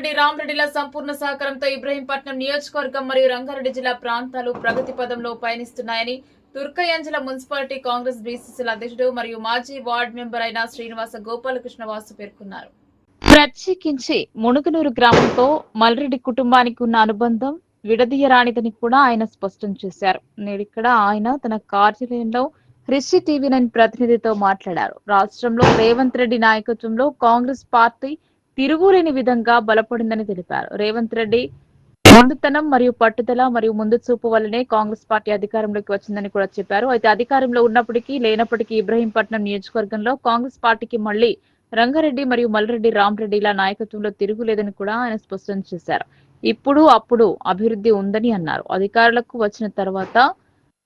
రంగారెడ్డి రామరెడ్డిల సంపూర్ణ సహకారంతో ఇబ్రహీంపట్నం నియోజకవర్గం మరియు రంగారెడ్డి జిల్లా ప్రాంతాలు ప్రగతి పదంలో పయనిస్తున్నాయని తుర్కయంజల మున్సిపాలిటీ కాంగ్రెస్ బీసీసీల అధ్యక్షుడు మరియు మాజీ వార్డు మెంబర్ అయిన శ్రీనివాస గోపాలకృష్ణ వాసు పేర్కొన్నారు. ప్రత్యేకించి మునుగునూరు గ్రామంతో మల్రెడ్డి కుటుంబానికి ఉన్న అనుబంధం విడదీయరానిదని కూడా ఆయన స్పష్టం చేశారు. నేడిక్కడ ఆయన తన కార్యాలయంలో రిషి టీవీ నైన్ ప్రతినిధితో మాట్లాడారు. రాష్ట్రంలో రేవంత్ రెడ్డి నాయకత్వంలో కాంగ్రెస్ పార్టీ తిరుగులేని విధంగా బలపడిందని తెలిపారు. రేవంత్ రెడ్డి ముందుతనం మరియు పట్టుదల మరియు ముందు చూపు వల్లనే కాంగ్రెస్ పార్టీ అధికారంలోకి వచ్చిందని కూడా చెప్పారు. అయితే అధికారంలో ఉన్నప్పటికీ లేనప్పటికీ ఇబ్రహీంపట్నం నియోజకవర్గంలో కాంగ్రెస్ పార్టీకి మళ్ళీ రంగారెడ్డి మరియు మల్రెడ్డి రామరెడ్డిల నాయకత్వంలో తిరుగులేదని కూడా ఆయన స్పష్టం చేశారు. ఇప్పుడు అప్పుడు అభివృద్ధి ఉందని అన్నారు. అధికారులకు వచ్చిన తర్వాత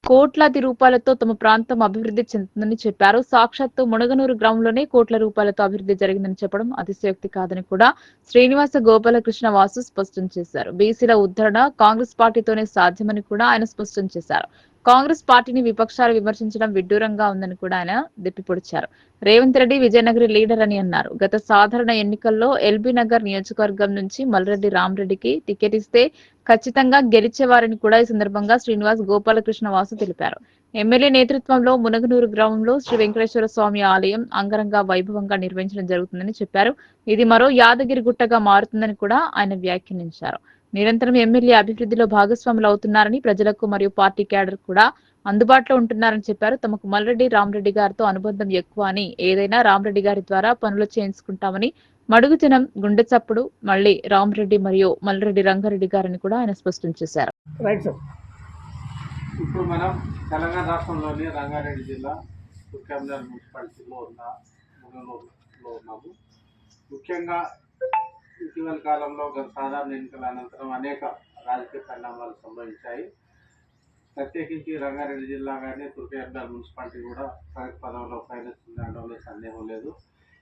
కోట్లాది రూపాయలతో తమ ప్రాంతం అభివృద్ధి చెందుతుందని చెప్పారు. సాక్షాత్తు మునగనూరు గ్రామంలోనే కోట్ల రూపాయలతో అభివృద్ధి జరిగిందని చెప్పడం అతిశయోక్తి కాదని కూడా శ్రీనివాస గోపాలకృష్ణ వాసు స్పష్టం చేశారు. బీసీల ఉద్ధరణ కాంగ్రెస్ పార్టీతోనే సాధ్యమని కూడా ఆయన స్పష్టం చేశారు. కాంగ్రెస్ పార్టీని విపక్షాలు విమర్శించడం విడ్డూరంగా ఉందని కూడా ఆయన దిప్పిపొడిచారు రేవంత్ రెడ్డి విజయనగరి లీడర్ అని అన్నారు. గత సాధారణ ఎన్నికల్లో ఎల్బీ నగర్ నియోజకవర్గం నుంచి మల్రెడ్డి రామరెడ్డికి టికెట్ ఇస్తే ఖచ్చితంగా గెలిచేవారని కూడా ఈ సందర్భంగా శ్రీనివాస్ గోపాలకృష్ణ వాసు తెలిపారు. ఎమ్మెల్యే నేతృత్వంలో మునగనూరు గ్రామంలో శ్రీ వెంకటేశ్వర స్వామి ఆలయం అంగరంగ వైభవంగా నిర్వహించడం జరుగుతుందని చెప్పారు. ఇది మరో యాదగిరి గుట్టగా మారుతుందని కూడా ఆయన వ్యాఖ్యానించారు. నిరంతరం ఎమ్మెల్యే అభివృద్ధిలో భాగస్వాములు అవుతున్నారని ప్రజలకు మరియు పార్టీ క్యాడర్ కూడా అందుబాటులో ఉంటున్నారని చెప్పారు. తమకు మల్రెడ్డి రామరెడ్డి గారితో అనుబంధం ఎక్కువ అని ఏదైనా రామరెడ్డి గారి ద్వారా పనులు చేయించుకుంటామని మడుగుతనం గుండె చప్పుడు మళ్ళీ రామరెడ్డి మరియు మల్రెడ్డి రంగారెడ్డి గారని కూడా ఆయన స్పష్టం చేశారు. Right sir. ఇప్పుడు మనం తెలంగాణ రాష్ట్రంలోని రంగారెడ్డి జిల్లా మున్సిపాలిటీలో ఉన్న ఉన్నాము. ముఖ్యంగా ఇటీవల కాలంలో గత సాధారణ ఎన్నికల అనంతరం అనేక రాజకీయ పరిణామాలు సంభవించాయి. ప్రత్యేకించి రంగారెడ్డి జిల్లా కానీ తుర్కమ్నర్ మున్సిపాలిటీ కూడా ప్రగతి పదంలో పయనిస్తుందనడంలో సందేహం లేదు.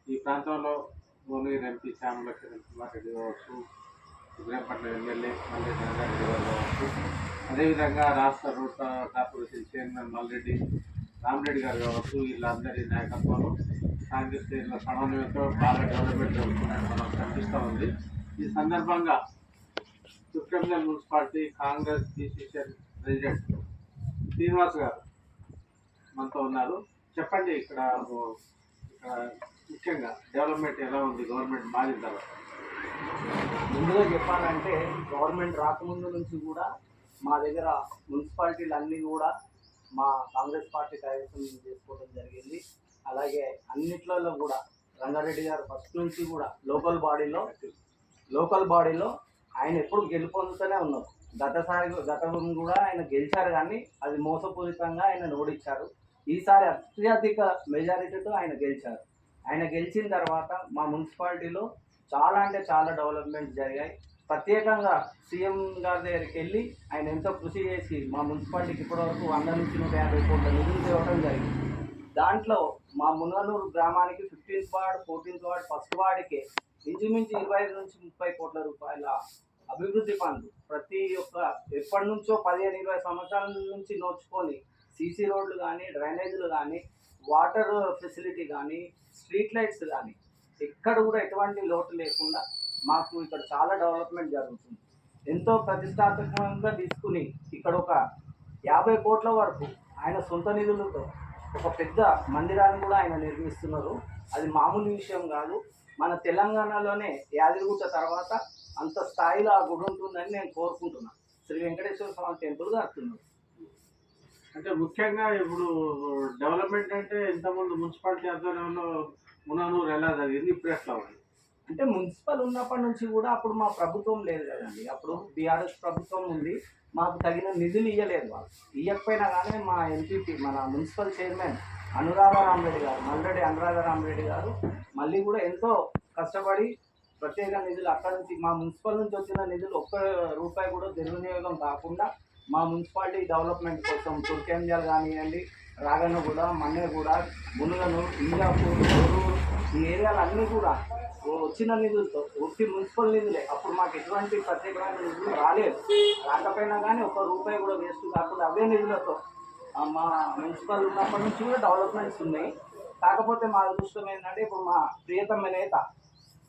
ఈ ప్రాంతంలో భువనగిరి ఎంపీ శ్యామల కిరణ్ కుమార్ రెడ్డి కావచ్చు విజయపట్నం ఎమ్మెల్యే మల్రెడ్డి రంగారెడ్డి గారు కావచ్చు అదేవిధంగా రాష్ట్ర road corporation chairman Malreddy Ramareddy గారు కావచ్చు వీళ్ళందరి నాయకత్వంలో కాంగ్రెస్ ఇట్లా సమన్వయంతో బాగా డెవలప్మెంట్ జరుగుతుందని మనం కనిపిస్తూ ఉంది. ఈ సందర్భంగా Turkayamjal municipality Congress division president Srinivas గారు మనతో ఉన్నారు. చెప్పండి ఇక్కడ ఇక్కడ ముఖ్యంగా డెవలప్మెంట్ ఎలా ఉంది? గవర్నమెంట్ మారిన తర్వాత. ముందుగా చెప్పాలంటే గవర్నమెంట్ రాకముందు నుంచి కూడా మా దగ్గర మున్సిపాలిటీలు అన్నీ కూడా మా కాంగ్రెస్ పార్టీ కార్యక్రమం చేసుకోవడం జరిగింది. అలాగే అన్నిట్లలో కూడా రంగారెడ్డి గారు ఫస్ట్ నుంచి కూడా లోకల్ బాడీలో లోకల్ బాడీలో ఆయన ఎప్పుడు గెలుపొందుతూనే ఉన్నారు. గతసారి గతం కూడా ఆయన గెలిచారు కానీ అది మోసపూరితంగా ఆయన ఓడించారు ఈసారి అత్యధిక మెజారిటీతో ఆయన గెలిచారు. ఆయన గెలిచిన తర్వాత మా మున్సిపాలిటీలో చాలా అంటే చాలా డెవలప్మెంట్ జరిగాయి. ప్రత్యేకంగా సీఎం గారి దగ్గరికి వెళ్ళి ఆయన ఎంతో కృషి చేసి మా మున్సిపాలిటీకి ఇప్పటివరకు వంద నుంచి నూట యాభై కోట్ల నిధులు తేవడం జరిగింది. దాంట్లో మా మునగనూరు గ్రామానికి fifteenth ward fourteenth ward first వార్డుకి ఇంచుమించు ఇరవై ఐదు నుంచి ముప్పై కోట్ల రూపాయల అభివృద్ధి పనులు. ప్రతి ఒక్క ఎప్పటి నుంచో పదిహేను ఇరవై సంవత్సరాల నుంచి నోచుకొని సీసీ రోడ్లు కానీ డ్రైనేజీలు కానీ వాటర్ ఫెసిలిటీ కానీ స్ట్రీట్ లైట్స్ కానీ ఎక్కడ కూడా ఎటువంటి లోటు లేకుండా మాకు ఇక్కడ చాలా డెవలప్మెంట్ జరుగుతుంది. ఎంతో ప్రతిష్టాత్మకంగా తీసుకుని ఇక్కడ ఒక యాభై కోట్ల వరకు ఆయన సొంత నిధులతో ఒక పెద్ద మందిరాన్ని కూడా ఆయన నిర్మిస్తున్నారు. అది మామూలు విషయం కాదు. మన తెలంగాణలోనే యాదగిరిగుట్ట తర్వాత అంత స్థాయిలో ఆ గుడి ఉంటుందని నేను కోరుకుంటున్నాను శ్రీ వెంకటేశ్వర స్వామి టెంపుల్ కడుతున్నారు. అంటే ముఖ్యంగా ఇప్పుడు డెవలప్మెంట్ అంటే ఇంతకుముందు మున్సిపాలిటీ ఆధ్వర్యంలో ముననూరు ఎలా జరిగింది? ఇప్పుడు ఎట్లా ఉంది? అంటే మున్సిపల్ ఉన్నప్పటి నుంచి కూడా అప్పుడు మా ప్రభుత్వం లేదు కదండి. అప్పుడు బీఆర్ఎస్ ప్రభుత్వం ఉంది. మాకు తగిన నిధులు ఇవ్వలేదు వాళ్ళు. ఇవ్వకపోయినా కానీ మా ఎంపీపీ మన మున్సిపల్ చైర్మన్ అనురాధ గారు మల్లరెడ్డి అనురాధ గారు మళ్ళీ కూడా ఎంతో కష్టపడి ప్రత్యేక నిధులు అక్కడ నుంచి మా మున్సిపల్ నుంచి వచ్చిన నిధులు ఒక్క రూపాయి కూడా దుర్వినియోగం కాకుండా మా మున్సిపాలిటీ డెవలప్మెంట్ కోసం తుర్కేంజల్ కానివ్వండి రాగన్నగూడ మన్నేగూడ మునుగను ఇంజాపూర్ ఈ ఏరియాలన్నీ కూడా వచ్చిన నిధులతో ఒట్టి మున్సిపల్ నిధులే. అప్పుడు మాకు ఎటువంటి ప్రత్యేకమైన నిధులు రాలేదు. రాకపోయినా కానీ ఒక రూపాయి కూడా వేస్ట్ కాకుండా అవే నిధులతో మా మున్సిపల్ ఉన్నప్పటి నుంచి కూడా డెవలప్మెంట్స్ ఉన్నాయి. కాకపోతే మా అదృష్టం ఏంటంటే ఇప్పుడు మా ప్రియతమ నేత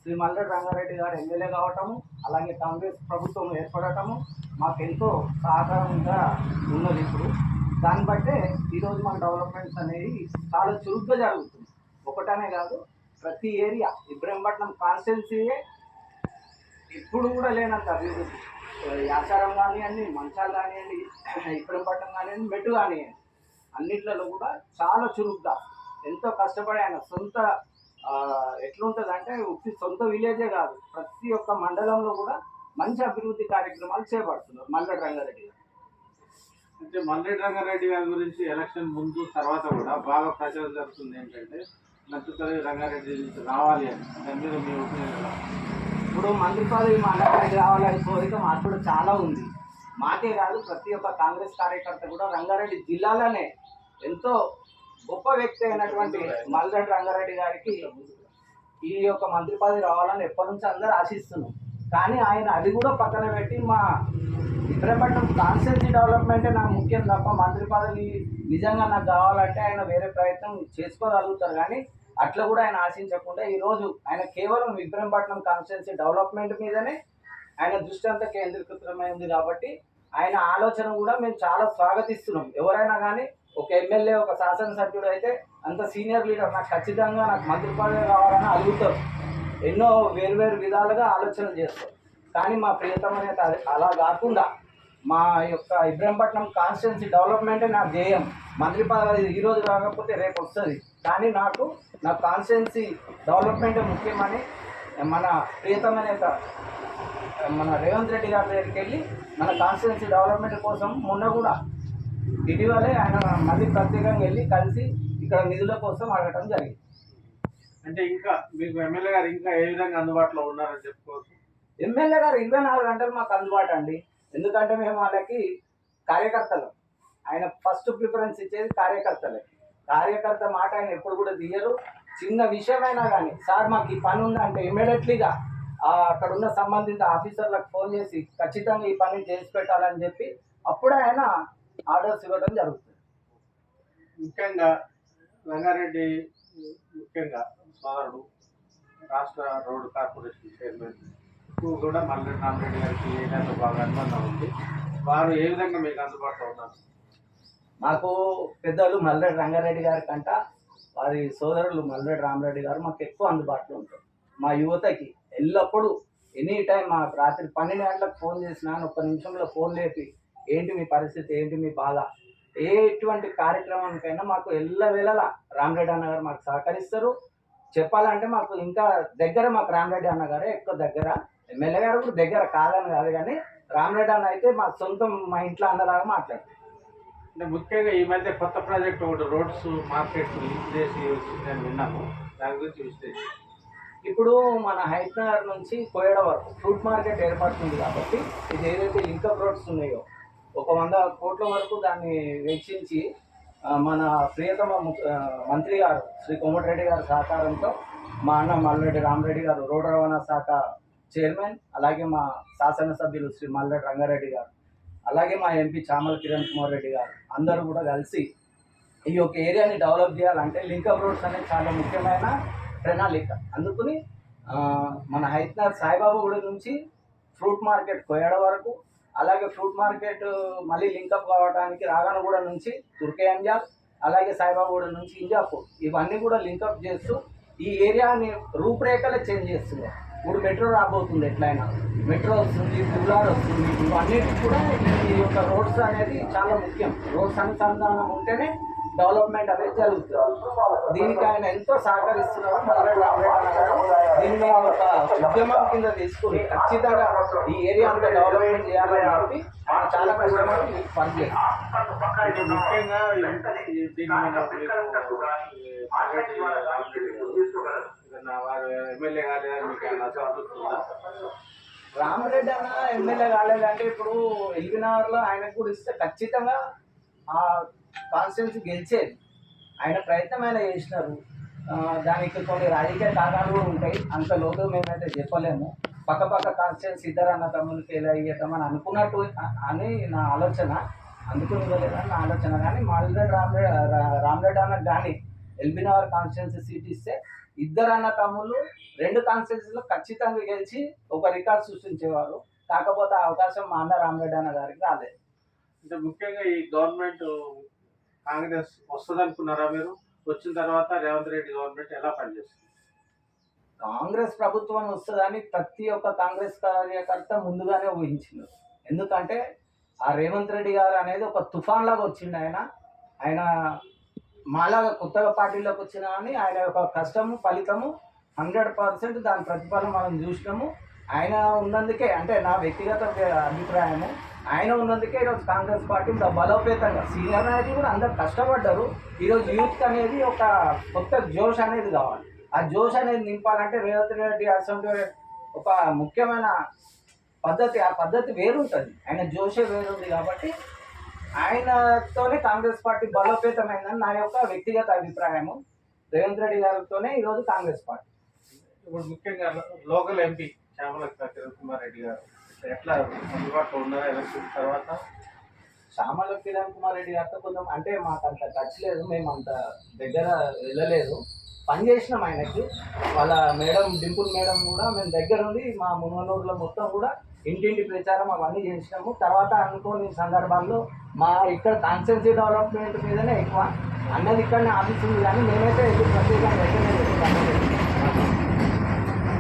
శ్రీ మల్లెడ్ రంగారెడ్డి గారు ఎమ్మెల్యే కావటము అలాగే కాంగ్రెస్ ప్రభుత్వం ఏర్పడటము మాకెంతో సహకారంగా ఉన్నది ఇప్పుడు. దాన్ని బట్టే ఈరోజు మన డెవలప్మెంట్స్ అనేవి చాలా చురుగ్గా జరుగుతుంది ఒకటనే కాదు ప్రతి ఏరియా ఇబ్రహీంపట్నం కాన్స్టిట్యున్సీయే ఇప్పుడు కూడా లేనంత అభివృద్ధి. ఆచారం కానివ్వండి మంచాలు కానివ్వండి ఇబ్రహీంపట్నం కానివ్వండి మెట్టు కానివ్వండి అన్నిట్లలో కూడా చాలా చురుగ్గా. ఎంతో కష్టపడి ఆయన సొంత ఎట్లుంటుందంటే ఉక్తి సొంత విలేజే కాదు ప్రతి ఒక్క మండలంలో కూడా మంచి అభివృద్ధి కార్యక్రమాలు చేపడుతున్నారు మల్లెడ్ రంగారెడ్డి గారు. అంటే మల్లెడ్డి రంగారెడ్డి గారి గురించి ఎలక్షన్ ముందు తర్వాత కూడా బాగా ప్రచారం జరుగుతుంది ఏంటంటే నచ్చుతల్లి రంగారెడ్డి నుంచి రావాలి అని. దాని మీద మీ ఒపీనియన్ ఇప్పుడు మంత్రి పదవి మండలానికి రావాలని కోరిక మాకు కూడా చాలా ఉంది. మాకే కాదు ప్రతి ఒక్క కాంగ్రెస్ కార్యకర్త కూడా రంగారెడ్డి జిల్లాలోనే ఎంతో గొప్ప వ్యక్తి అయినటువంటి మల్లెడ్డి రంగారెడ్డి గారికి ఈ యొక్క మంత్రి పదవి రావాలని ఎప్పటి నుంచి అందరూ ఆశిస్తున్నాం. కానీ ఆయన అది కూడా పక్కన పెట్టి మా ఇబ్రహీంపట్నం కాన్స్టిట్యూన్సీ డెవలప్మెంటే నాకు ముఖ్యం తప్ప మంత్రి పదవి నిజంగా నాకు కావాలంటే ఆయన వేరే ప్రయత్నం చేసుకోగలుగుతారు. కానీ అట్లా కూడా ఆయన ఆశించకుండా ఈరోజు ఆయన కేవలం విక్రమపట్నం కాన్స్టిట్యున్సీ డెవలప్మెంట్ మీదనే ఆయన దృష్టి అంతా కేంద్రీకృతమై ఉంది కాబట్టి ఆయన ఆలోచన కూడా మేము చాలా స్వాగతిస్తున్నాం. ఎవరైనా కానీ ఒక ఎమ్మెల్యే ఒక శాసనసభ్యుడు అయితే అంత సీనియర్ లీడర్ నాకు ఖచ్చితంగా నాకు మంత్రి పదవి కావాలని అడుగుతారు. ఎన్నో వేరు విధాలుగా ఆలోచనలు చేస్తారు. కానీ మా ప్రియతమ నేత అలా కాకుండా మా యొక్క ఇబ్రహీంపట్నం కాన్స్టిట్యున్సీ డెవలప్మెంటే నా ధ్యేయం. మంత్రి పదవి ఈ రోజు రాకపోతే రేపు వస్తుంది. కానీ నాకు నా కాన్స్టిట్యున్సీ డెవలప్మెంటే ముఖ్యమని మన ప్రియతమ నేత మన రేవంత్ రెడ్డి గారి దగ్గరికి వెళ్ళి మన కాన్స్టిట్యున్సీ డెవలప్మెంట్ కోసం మొన్న కూడా ఇటీవలే ఆయన మళ్ళీ ప్రత్యేకంగా వెళ్ళి కలిసి ఇక్కడ నిధుల కోసం అడగటం జరిగింది. అంటే ఇంకా మీకు ఎమ్మెల్యే గారు ఇంకా ఏ విధంగా అందుబాటులో ఉన్నారని చెప్పుకోవచ్చు? ఎమ్మెల్యే గారు ఇరవై నాలుగు గంటలు మాకు అందుబాటు అండి. ఎందుకంటే మేము వాళ్ళకి కార్యకర్తలు. ఆయన ఫస్ట్ ప్రిఫరెన్స్ ఇచ్చేది కార్యకర్తలే. కార్యకర్త మాట ఆయన ఎప్పుడు కూడా తీయరు. చిన్న విషయమైనా కానీ సార్ మాకు ఈ పని ఉందంటే ఇమీడియట్లీగా అక్కడ ఉన్న సంబంధిత ఆఫీసర్లకు ఫోన్ చేసి ఖచ్చితంగా ఈ పని చేసి పెట్టాలని చెప్పి అప్పుడు ఆయన ఆర్డర్స్ ఇవ్వడం జరుగుతుంది. ముఖ్యంగా రంగారెడ్డి ముఖ్యంగా సారుడు రాష్ట్ర రోడ్డు కార్పొరేషన్ చైర్మన్ ఇప్పుడు కూడా మల్లెడ్ రామరెడ్డి గారికి ఏదైనా బాగా అనుబంధం ఉంది. వారు ఏ విధంగా మీకు అందుబాటులో ఉన్నారు? మాకు పెద్దలు మల్లెడ్ రంగారెడ్డి గారి కంట వారి సోదరులు మల్లెడ్ రామరెడ్డి గారు మాకు ఎక్కువ అందుబాటులో ఉంటారు. మా యువతకి ఎల్లప్పుడూ ఎనీ టైం మా రాత్రి పన్నెండు గంటలకు ఫోన్ చేసినా ఒక్క నిమిషంలో ఫోన్ లేపి ఏంటి మీ పరిస్థితి ఏంటి మీ బాధ? ఏ ఎటువంటి కార్యక్రమానికైనా మాకు ఎల్లవేళలా రామరెడ్డి అన్న గారు మాకు సహకరిస్తారు. చెప్పాలంటే మాకు ఇంకా దగ్గర మాకు రామరెడ్డి అన్న గారే ఎక్కువ దగ్గర. ఎమ్మెల్యే గారు కూడా దగ్గర కాదని కాదు కానీ రామరెడ్డి అన్న అయితే మా సొంతం మా ఇంట్లో అన్నలాగా మాట్లాడతారు. అంటే ముఖ్యంగా ఈ మధ్య కొత్త ప్రాజెక్ట్ ఒకటి రోడ్స్ మార్కెట్ లింక్ చేసి వచ్చిందని విన్నాము. దాని గురించి విశ్లేషించి. ఇప్పుడు మన హైదరాబాద్ నుంచి కోయడ వరకు ఫ్రూట్ మార్కెట్ ఏర్పడుతుంది కాబట్టి ఇది ఏదైతే లింకప్ రోడ్స్ ఉన్నాయో ఒక వంద కోట్ల వరకు దాన్ని వెచ్చించి మన ప్రియతమ మంత్రి గారు శ్రీ కోమటిరెడ్డి గారి సహకారంతో మా అన్న మల్లెడ్డి రామరెడ్డి గారు రోడ్డు రవాణా శాఖ చైర్మన్ అలాగే మా శాసనసభ్యులు శ్రీ మల్లెడ్ రంగారెడ్డి గారు అలాగే మా ఎంపీ చామల కిరణ్ కుమార్ రెడ్డి గారు అందరూ కూడా కలిసి ఈ యొక్క ఏరియాని డెవలప్ చేయాలంటే లింకప్ రోడ్స్ అనేది చాలా ముఖ్యమైన ప్రణాళిక. అందుకని మన హైదరాబాద్ సాయిబాబా గుడి నుంచి ఫ్రూట్ మార్కెట్ కొయ్యడ వరకు అలాగే ఫ్రూట్ మార్కెట్ మళ్ళీ లింకప్ కావడానికి రాగనగూడ నుంచి తుర్కే అంజాబ్ అలాగే సాయిబాబా గుడి నుంచి ఇంజాపూర్ ఇవన్నీ కూడా లింకప్ చేస్తూ ఈ ఏరియాని రూపురేఖలే చేంజ్ చేస్తున్నారు. ఇప్పుడు మెట్రో రాబోతుంది ఎట్లయినా. మెట్రో వస్తుంది బుల్లార్ వస్తుంది. ఇవన్నిటికి కూడా ఈ యొక్క రోడ్స్ అనేది చాలా ముఖ్యం. రోడ్స్ అనుసంధానం ఉంటేనే డెవలప్మెంట్ అనేది జరుగుతుంది. దీనికి ఆయన ఎంతో సహకరిస్తున్నారు. రామరెడ్డి గారు. దీన్ని ఒక ఉద్యమం కింద తీసుకుని ఖచ్చితంగా ఈ ఏరియా అంతా డెవలప్మెంట్ చేయాలని చెప్పి ఆయన చాలా కష్టపడి పనిచేయాలి ముఖ్యంగా దీన్ని నా రామరెడ్డి వారు ఎమ్మెల్యే కాలేదని మీకు ఏమైనా అసంతృప్తి రామరెడ్డి అన్న ఎమ్మెల్యే కాలేదంటే ఇప్పుడు ఎల్బీనగర్లో ఆయనకు కూడా ఇస్తే ఖచ్చితంగా ఆ కాన్స్టిట్యున్సీ గెలిచేది. ఆయన ప్రయత్నం ఆయన చేసినారు. దానికి కొన్ని రాజకీయ కారణాలు కూడా ఉంటాయి. అంత లోతు మేమైతే చెప్పలేము. పక్క పక్క కాన్స్టిట్యున్సీ ఇద్దరు అన్న ఫెయిల్ ఎలా అనుకున్నట్టు అని నా ఆలోచన. అందుకుని ఇవ్వలేదని నా ఆలోచన. కానీ మాల్రెడ్డి రామరెడ్డి రామరెడ్డి అన్నకు కానీ ఎల్బీనగర్ కాన్స్టిట్యున్సీ సీట్ ఇస్తే ఇద్దరు అన్న తమ్ముళ్ళు రెండు కాన్స్టిట్యున్సీలో ఖచ్చితంగా గెలిచి ఒక రికార్డ్ సృష్టించేవారు. కాకపోతే ఆ అవకాశం మా అన్న రామరెడ్డి అన్న గారికి రాలేదు. అంటే ముఖ్యంగా ఈ గవర్నమెంట్ కాంగ్రెస్ వస్తుంది అనుకున్నారా మీరు? వచ్చిన తర్వాత రేవంత్ రెడ్డి గవర్నమెంట్ ఎలా పనిచేస్తుంది? కాంగ్రెస్ ప్రభుత్వం వస్తుందని ప్రతి ఒక్క కాంగ్రెస్ కార్యకర్త ముందుగానే ఊహించింది. ఎందుకంటే ఆ రేవంత్ రెడ్డి గారు అనేది ఒక తుఫాన్ లాగా వచ్చిండు ఆయన. ఆయన మాలాగా కొత్తగా పార్టీలోకి వచ్చిన కానీ ఆయన యొక్క కష్టము ఫలితము హండ్రెడ్ పర్సెంట్ దాని ప్రతిఫలం మనం చూసినాము. ఆయన ఉన్నందుకే అంటే నా వ్యక్తిగత అభిప్రాయము ఆయన ఉన్నందుకే ఈరోజు కాంగ్రెస్ పార్టీ ఇంత బలోపేతంగా సీనియర్ నాయకులు కూడా అందరు కష్టపడ్డారు. ఈరోజు యూత్ అనేది ఒక కొత్త జోష్ అనేది కావాలి. ఆ జోష్ అనేది నింపాలంటే రేవంత్ రెడ్డి అసెంబ్లీ ఒక ముఖ్యమైన పద్ధతి ఆ పద్ధతి వేరుంటుంది. ఆయన జోషే వేరుంది కాబట్టి ఆయనతోనే కాంగ్రెస్ పార్టీ బలోపేతమైందని నా యొక్క వ్యక్తిగత అభిప్రాయము. రేవంత్ రెడ్డి గారితోనే ఈరోజు కాంగ్రెస్ పార్టీ. ఇప్పుడు ముఖ్యంగా లోకల్ ఎంపీ శ్యామల కిరణ్ కుమార్ రెడ్డి గారు ఎట్లా అందుబాటులో ఉన్నారా ఎలక్షన్ తర్వాత? శ్యామల కిరణ్ కుమార్ రెడ్డి గారితో కొంచెం అంటే మాకు అంత టచ్ లేదు మేము అంత దగ్గర వెళ్ళలేదు. పని చేసినాం ఆయనకి. వాళ్ళ మేడం డింపుల్ మేడం కూడా మేము దగ్గర ఉండి మా మునగనూరులో మొత్తం కూడా ఇంటింటి ప్రచారం అవన్నీ చేసినాము. తర్వాత అనుకోని సందర్భాల్లో మా ఇక్కడ కాన్స్టెన్సీ డెవలప్మెంట్ మీదనే ఎక్కువ. అన్నది ఇక్కడనే ఆఫీస్ ఉంది కానీ మేమైతే ఎదురు ప్రత్యేకంగా.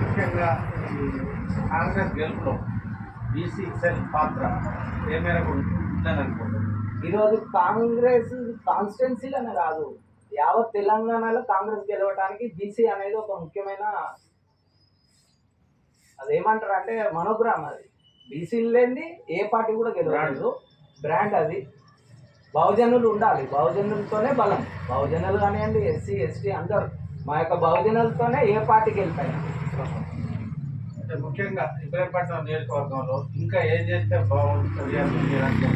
ముఖ్యంగా కాంగ్రెస్ గెలుపులో బీసీ సెల్ పాత్ర ఏ మేరకు ఈరోజు కాంగ్రెస్ కాన్స్టిట్యున్సీలోనే కాదు. యావత్ తెలంగాణలో కాంగ్రెస్ గెలవడానికి బీసీ అనేది ఒక ముఖ్యమైన అదేమంటారు అంటే మనోగ్రామ్ అది. బీసీలు లేనిది ఏ పార్టీ కూడా గెలవలేదు. బ్రాండ్ అది. బహుజనులు ఉండాలి. బహుజనులతోనే బలం. బహుజనులు కానివ్వండి ఎస్సీ ఎస్టీ అందరు మా యొక్క బహుజనులతోనే ఏ పార్టీకి వెళ్తాయి. అంటే ముఖ్యంగా ఇబ్రహీంపట్నం నియోజకవర్గంలో ఇంకా ఏం చేస్తే బాగుంటుంది అని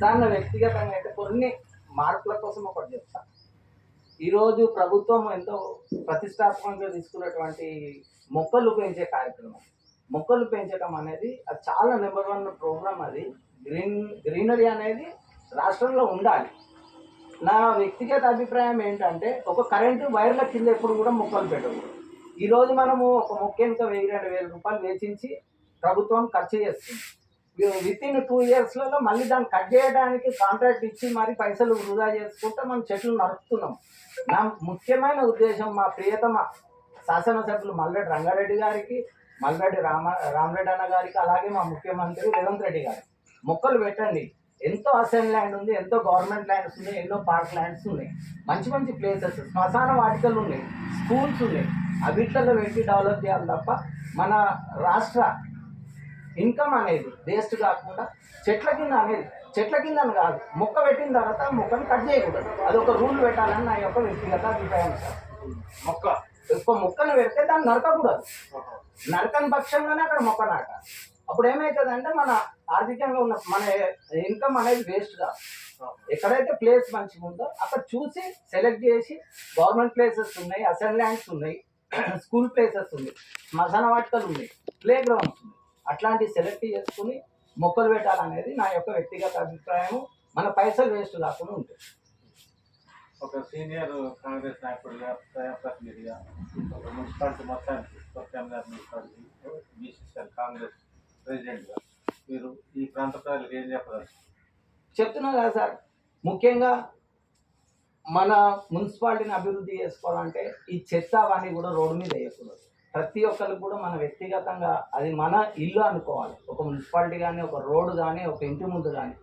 సార్ నా వ్యక్తిగతంగా అయితే కొన్ని మార్పుల కోసం ఒకటి చెప్తాను ఈరోజు ప్రభుత్వం ఎంతో ప్రతిష్టాత్మకంగా తీసుకున్నటువంటి మొక్కలు పెంచే కార్యక్రమం. మొక్కలు పెంచడం అనేది అది చాలా నెంబర్ వన్ ప్రోగ్రామ్ అది. గ్రీన్ గ్రీనరీ అనేది రాష్ట్రంలో ఉండాలి. నా వ్యక్తిగత అభిప్రాయం ఏంటంటే ఒక కరెంటు వైర్ల కింద ఎప్పుడు కూడా మొక్కలు పెట్టకూడదు. ఈరోజు మనము ఒక మొక్క ఎంత వెయ్యి రెండు వేల రూపాయలు వేచించి ప్రభుత్వం ఖర్చు చేస్తుంది. విత్ ఇన్ టూ ఇయర్స్లలో మళ్ళీ దాన్ని కట్ చేయడానికి కాంట్రాక్ట్ ఇచ్చి మరి పైసలు వృధా చేసుకుంటే మనం చెట్లు నరుపుతున్నాం నా ముఖ్యమైన ఉద్దేశం మా ప్రియతమ శాసనసభ్యులు మల్లెడ్ రంగారెడ్డి గారికి మల్లెడ్డి రామ రామరెడ్డి అన్న గారికి అలాగే మా ముఖ్యమంత్రి రేవంత్ రెడ్డి గారికి మొక్కలు పెట్టండి. ఎంతో అసెంబ్లీ ల్యాండ్ ఉంది ఎంతో గవర్నమెంట్ ల్యాండ్స్ ఉన్నాయి ఎన్నో పార్క్ ల్యాండ్స్ ఉన్నాయి. మంచి మంచి ప్లేసెస్ శ్మశాన వాటికలు ఉన్నాయి స్కూల్స్ ఉన్నాయి. అవిట్లలో పెట్టి డెవలప్ చేయాలి తప్ప మన రాష్ట్ర ఇన్కమ్ అనేది వేస్ట్ కాకుండా చెట్ల కింద అనేది చెట్ల కింద అని కాదు మొక్క పెట్టిన తర్వాత మొక్కని కట్ చేయకూడదు. అదొక రూల్ పెట్టాలని నా యొక్క వ్యక్తిగత అభిప్రాయం. సార్ మొక్క. ఒక మొక్కను పెడితే దాన్ని నరకకూడదు. నరకని పక్షంగానే అక్కడ మొక్క నాట అప్పుడు ఏమవుతుంది అంటే మన ఆర్థికంగా ఉన్న మన ఇన్కమ్ అనేది వేస్ట్ కాదు ఎక్కడైతే ప్లేస్ మంచిగా ఉందో అక్కడ చూసి సెలెక్ట్ చేసి గవర్నమెంట్ ప్లేసెస్ ఉన్నాయి అసెంబ్లీ ల్యాండ్స్ ఉన్నాయి స్కూల్ ప్లేసెస్ ఉన్నాయి మసాన వాటికలు ఉన్నాయి ప్లే గ్రౌండ్స్ ఉన్నాయి. అట్లాంటివి సెలెక్ట్ చేసుకుని మొక్కలు పెట్టాలనేది నా యొక్క వ్యక్తిగత అభిప్రాయం మన పైసలు వేస్ట్ కాకుండా ఉంటుంది. ఒక సీనియర్ కాంగ్రెస్ నాయకుడిగా ప్రజాప్రతినిధిగా ఒక మున్సిపాలిటీ మొత్తానికి కొత్తగా మున్సిపాలిటీ బీసీసీఎల్ కాంగ్రెస్ ప్రెసిడెంట్గా మీరు ఈ ప్రాంత ప్రజలకు ఏం చెప్పగలరు? చెప్తున్నా కదా సార్ ముఖ్యంగా మన మున్సిపాలిటీని అభివృద్ధి చేసుకోవాలంటే ఈ చెత్త అవన్నీ కూడా రోడ్డు మీద వేయకూడదు. ప్రతి ఒక్కరికి కూడా మన వ్యక్తిగతంగా అది మన ఇల్లు అనుకోవాలి. ఒక మున్సిపాలిటీ కానీ ఒక రోడ్డు కానీ ఒక ఇంటి ముందు కానీ.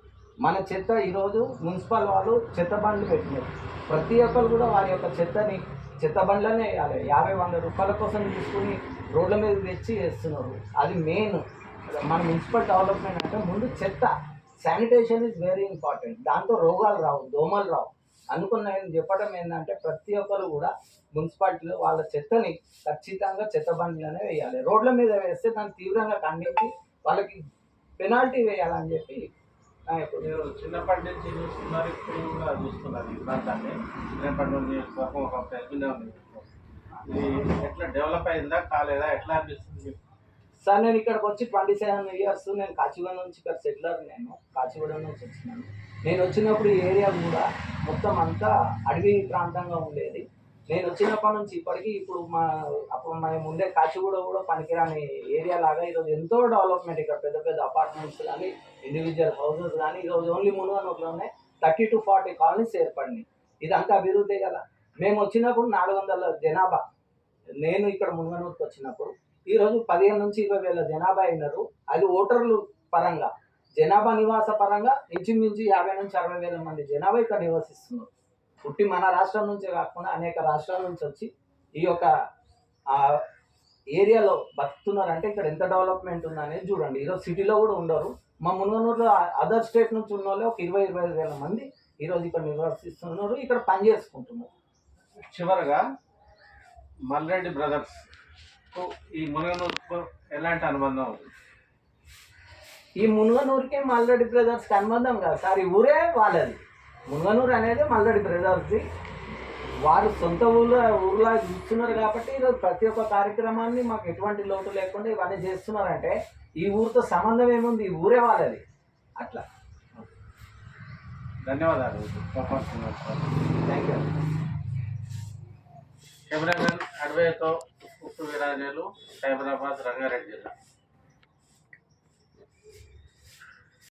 మన చెత్త ఈరోజు మున్సిపల్ వాళ్ళు చెత్త బండ్లు పెట్టినారు. ప్రతి ఒక్కరు కూడా వారి యొక్క చెత్తని చెత్త బండ్లనే వేయాలి. యాభై వంద రూపాయల కోసం తీసుకుని రోడ్ల మీద తెచ్చి వేస్తున్నారు. అది మెయిన్ మన మున్సిపల్ డెవలప్మెంట్ అంటే ముందు చెత్త. శానిటేషన్ ఇస్ వెరీ ఇంపార్టెంట్ దాంతో రోగాలు రావు దోమలు రావు. అనుకున్న నేను చెప్పడం ఏంటంటే ప్రతి ఒక్కరు కూడా మున్సిపాలిటీలో వాళ్ళ చెత్తని ఖచ్చితంగా చెత్త బండ్లనే వేయాలి. రోడ్ల మీద వేస్తే దాన్ని తీవ్రంగా ఖండించి వాళ్ళకి పెనాల్టీ వేయాలని చెప్పి మీరు చిన్నప్పటి నుంచి చూస్తున్నారు ఇప్పుడు కూడా చూస్తున్నారు ఈ ప్రాంతాన్ని. చిన్నప్పటి నుంచి ఒక పెద్ద ఇది ఎట్లా డెవలప్ అయిందా కాలేదా ఎట్లా అనిపిస్తుంది సార్ నేను ఇక్కడికి వచ్చి ట్వంటీ సెవెన్ ఇయర్స్ నేను కాచిగూడ నుంచి ఇక్కడ సెటిలర్ నేను కాచిగూడ నుంచి వచ్చినాను. నేను వచ్చినప్పుడు ఈ ఏరియా కూడా మొత్తం అంతా అడవి ప్రాంతంగా ఉండేది. నేను వచ్చినప్పటి నుంచి ఇప్పటికీ ఇప్పుడు మా అప్పుడు మేము ఉండే కాచిగూడ కూడా పనికిరాని ఏరియా లాగా ఈరోజు ఎంతో డెవలప్మెంట్ ఇక్కడ పెద్ద పెద్ద అపార్ట్మెంట్స్ కానీ ఇండివిజువల్ హౌసెస్ కానీ ఈరోజు ఓన్లీ మునుగనూరులోనే థర్టీ టు ఫార్టీ కాలనీస్ ఏర్పడినాయి. ఇదంతా అభివృద్ధి కదా. మేము వచ్చినప్పుడు నాలుగు వందల జనాభా నేను ఇక్కడ మునుగనూరుకి వచ్చినప్పుడు ఈరోజు పదిహేను నుంచి ఇరవై వేల జనాభా అయినారు. అది ఓటర్లు పరంగా జనాభా నివాస పరంగా ఇంచుమించు యాభై నుంచి అరవై వేల మంది జనాభా ఇక్కడ నివసిస్తున్నారు. పుట్టి మన రాష్ట్రం నుంచే కాకుండా అనేక రాష్ట్రాల నుంచి వచ్చి ఈ యొక్క ఏరియాలో బతుకుతున్నారంటే ఇక్కడ ఎంత డెవలప్మెంట్ ఉందనేది చూడండి. ఈరోజు సిటీలో కూడా ఉండరు. మా మునుగనూరులో అదర్ స్టేట్ నుంచి ఉన్న వాళ్ళు ఒక ఇరవై ఇరవై ఐదు వేల మంది ఈరోజు ఇక్కడ నివసిస్తున్నారు ఇక్కడ పని చేసుకుంటున్నారు చివరగా మల్రెడ్డి బ్రదర్స్ ఈ మునగనూరుకు ఎలాంటి అనుబంధం ఈ మునుగనూరుకి మల్లడి బ్రదర్స్కి అనుబంధం కాదు. సార్ ఈ ఊరే వాళ్ళది. మునుగనూరు అనేది మల్లడి బ్రదర్స్ది. వారు సొంత ఊళ్ళో ఊర్లో ఇస్తున్నారు కాబట్టి ఈరోజు ప్రతి ఒక్క కార్యక్రమాన్ని మాకు ఎటువంటి లోటు లేకుండా ఇవన్నీ చేస్తున్నారంటే ఈ ఊరితో సంబంధం ఏముంది? ఈ ఊరే వాళ్ళది. అట్లా. ధన్యవాదాలు. థ్యాంక్ యూ కెమెరామెన్ అడ్వైతో ఉప్పు విరాజులు సైబరాబాద్ రంగారెడ్డి జిల్లా.